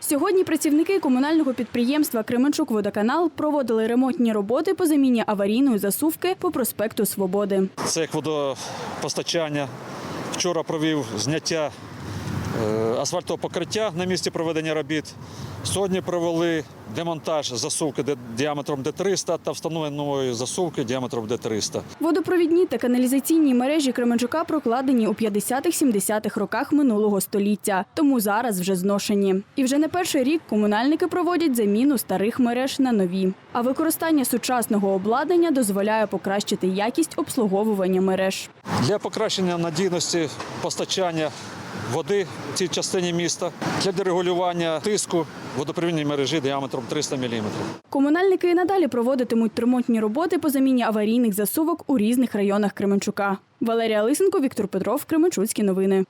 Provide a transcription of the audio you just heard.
Сьогодні працівники комунального підприємства Кременчук Водоканал проводили ремонтні роботи по заміні аварійної засувки по проспекту Свободи. Це як водопостачання. Вчора провів зняття асфальтового покриття на місці проведення робіт. Сьогодні провели демонтаж засувки діаметром Д300 та встановлення нової засувки діаметром Д300. Водопровідні та каналізаційні мережі Кременчука прокладені у 50-70-х роках минулого століття, тому зараз вже зношені. І вже не перший рік комунальники проводять заміну старих мереж на нові. А використання сучасного обладнання дозволяє покращити якість обслуговування мереж. Для покращення надійності постачання води в цій частині міста, для дерегулювання тиску водопровідної мережі діаметром 300 мм. Комунальники і надалі проводитимуть ремонтні роботи по заміні аварійних засувок у різних районах Кременчука. Валерія Лисенко, Віктор Петров, Кременчуцькі новини.